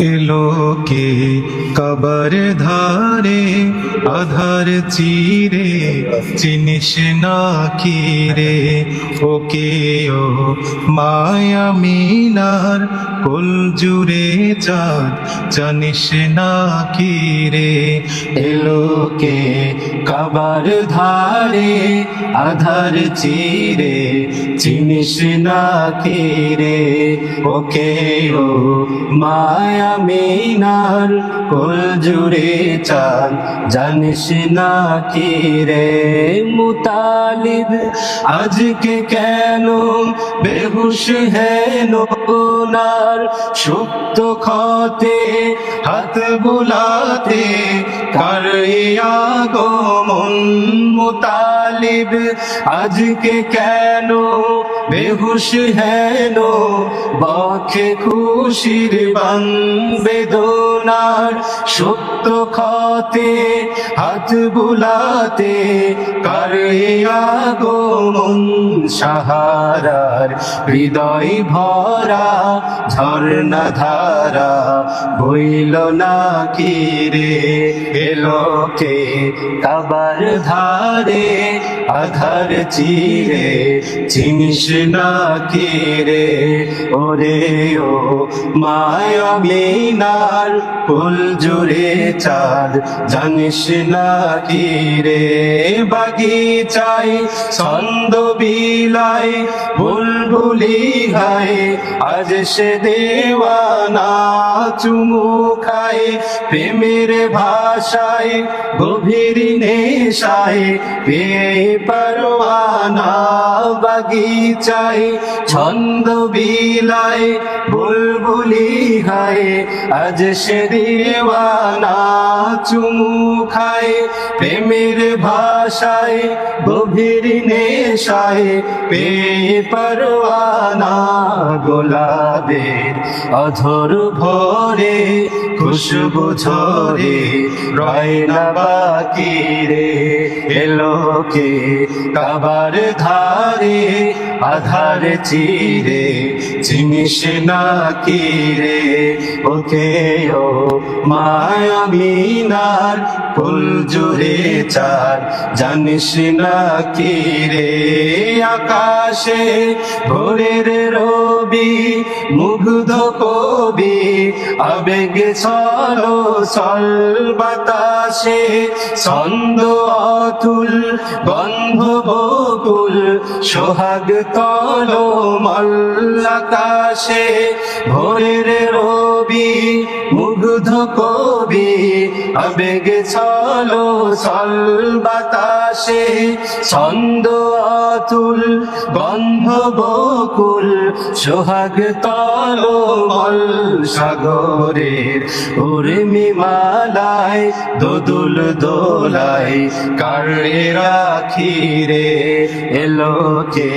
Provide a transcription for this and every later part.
এলো কে কবর ধারে? আধার চিরে চিনিস না কি রে? ওকে ও মায়া মিনার কুল জুড়ে চাঁদ, জানিস না কি রে? এলো কে কবর ধারে? আধার চিরে চিনিস না কি রে? ওকে ও মায়া মিনার কুল জুড়ে চাঁদ। জানিস না কি রে মুতালিব, আজকে কেন বেহুশ হেন নার সুপ্ত খতে হাত বুলাতে, কার আগমন মুতালিব? আজকে কেন বেহুশ হেন বক্ষে খুশির বান বেদনার সত্য খতে, হাত বুলাতে কারে আগমন? সাহারার হৃদয় ভরা ঝর্ণা ধারা বইল না কি রে এলোকে কাবার ধারে, আধার চিরে চিনিস না কি রে ওরে ও মায়া মিনার কুল জুড়ে চাঁদ, জানিস না কি রে বাগিচাই ছন্দ বিলাই বুলবুলি গায়, আজ সে দেওয়ানা চুমু খায়, প্রেমের ভাষায়, গভীর নেশায় পে পরওয়ানা বাগিচায় ছন্দ বিলায় বুলবুলি গায়। আজ সে দেওয়ানা চুমু খায় প্রেমের ভাষায়, গভীর নেশায় পে পরওয়ানা গোলাপের অধর ভরে, খুশবু ঝরে রয় না বাকি রে এলোকে কাবার ধারে, আধার চিরে চিনিস না কি রে? ওকে ও মায়া মিনার ফুল জুড়ে চার। জানিস না কি রে? আকাশে ভোরের রবি, মুগ্ধ কবি, আবেগ চলো চল বাতাসে ছন্দ অতুল গন্ধ বকুল সোহাগ তল মল্লাকাশে ভোরের রবি, মুগ্ধ কবি, আবেগ চলো চল বাতাসে, ছন্দ অতুল, গন্ধ বকুল, সোহাগ তল মল সাগরের উর্মি মালায় দোদুল দোলায় কারে রাখি রে এলোকে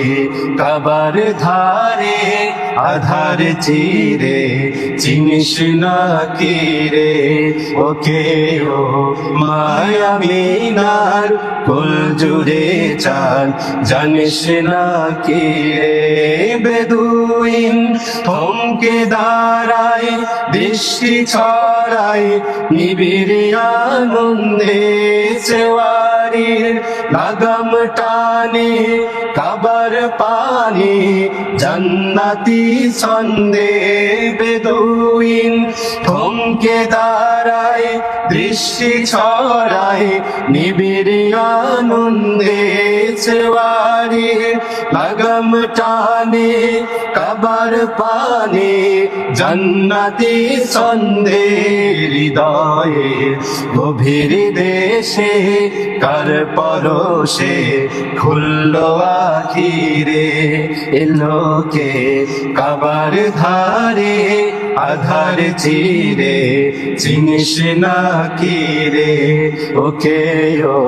কাবার ধারে আধার চিরে, চিনিস না কি রে? ওকে ও মায়া মিনার কুল জুড়ে চান, জানিস না কি রে? বেদুইন থমকে দাঁড়ায়, দৃষ্টি ছড়ায়, নিবিড় আনন্দে সেওয়ারির লাগাম টানে কাবার পানি, জান্নাতি ছন্দে বেদুইন, থমকে দাঁড়ায়, দৃষ্টি ছড়ায়, নিবিড় আনন্দে সেওয়ারি লাগাম টানে কাবার পানে, জন্নতি ছন্দে হৃদয়ে, গভীর দেশে কার পরশে খুলল আখিরে এলোকে কাবার ধারে, আধার চিরে, চিনিস না কি রে? ওকে ও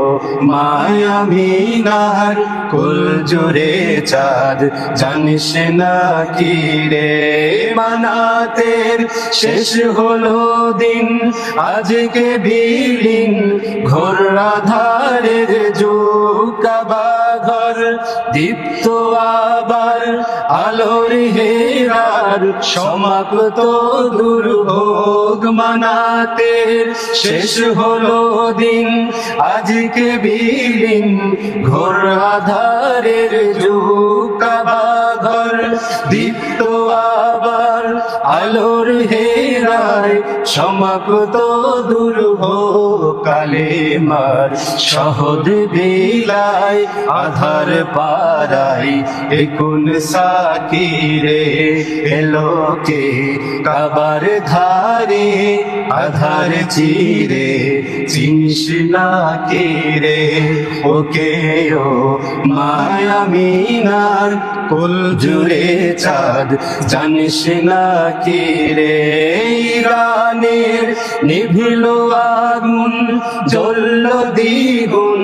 মায়া মিনার কুল জুড়ে চাঁদ, জানিস না কি রে? মানাতের শেষ হলো দিন, আজকে বিলীন, ঘোর আধারের যুগ কাবা ঘর দীপ্ত আবার আলোর হেরার সমাপ্ত দুর্ভোগ মানাতে শেষ হলো দিন। আজকে বিলীন ঘোর আধারের যুগ কাবাঘর দীপ্ত আবার আলোর হেরায় সমাগত দুর্ভ কালে মার সহদ বিলায় আধার পারাই একুন সাকিরে এলোকে কাবার ধারে আধার চিরে, চিনিস না কে রে? ওকে ও মায়া মিনার কুল জুড়ে চাঁদ, জানিস না কি রে? ইরানের নিভিল আগুন, জ্বলল দ্বিগুণ।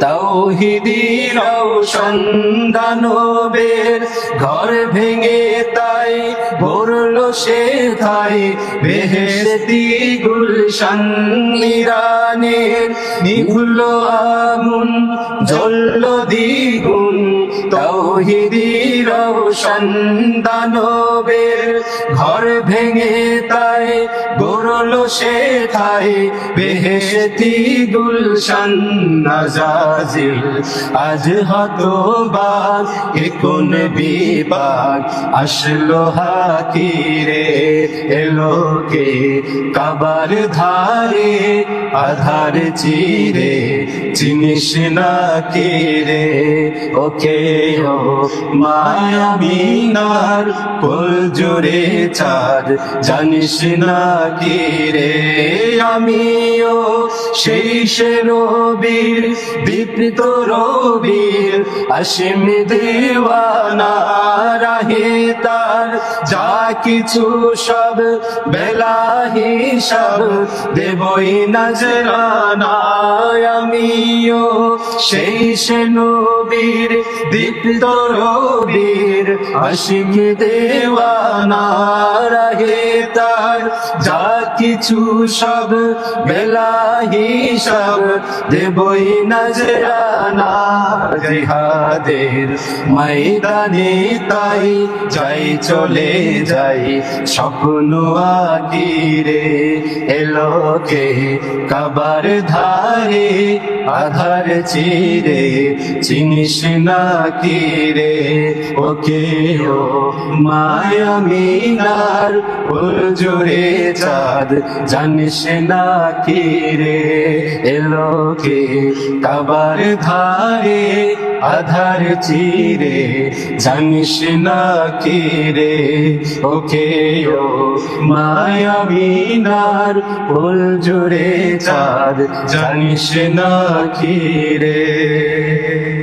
তাওহিদি রৌশন ঘর ভেঙে তাই ভরল সে ঠাই বেহেশতি গুলশান ইরানের নিভুল আগুন, জ্বলল দ্বিগুণ। তৌহিদি রৌশন দানবের ঘর ভেঙে তাই গরল সে ঠাই বেহেশতি গুলশান নাজাজিল, আজ হতবাক এ কোন বিপাক আসলো হাকিরে, এলো কে? কাবার ধারে, আধার চিরে, চিনিস না কে রে? ওকে ও মায়া মিনার কোল জোরে চাঁদ, জানিস না কি রে? আমিও সেই সে রবির দীপ্ত রবির অসীম দেওয়ানা রাহিতা যা কিছু সব বেলা হিসাব দেবই নজরানা আমিও সেই সে নবীর দীপ্ত রবির অসীম দেওয়ানা রাহে তার যা কিছু সব বেলা হিসাব দেবই নজরানা জিহাদের ময়দানে তাই যাই চলে যাই, স্বপ্ন আকিরে এলোকে কাবার ধারে আধার চিরে, চিনিস না কি রে ওকে ও মায়া মিনার ফুল জোরে চাঁদ, জানিস না কি রে এলোকে কাবার ধারে আধার চিরে, জানিস না কি রে ওকে ও মায়া মিনার ফুল জুড়ে চাঁদ জানিস না কি রে?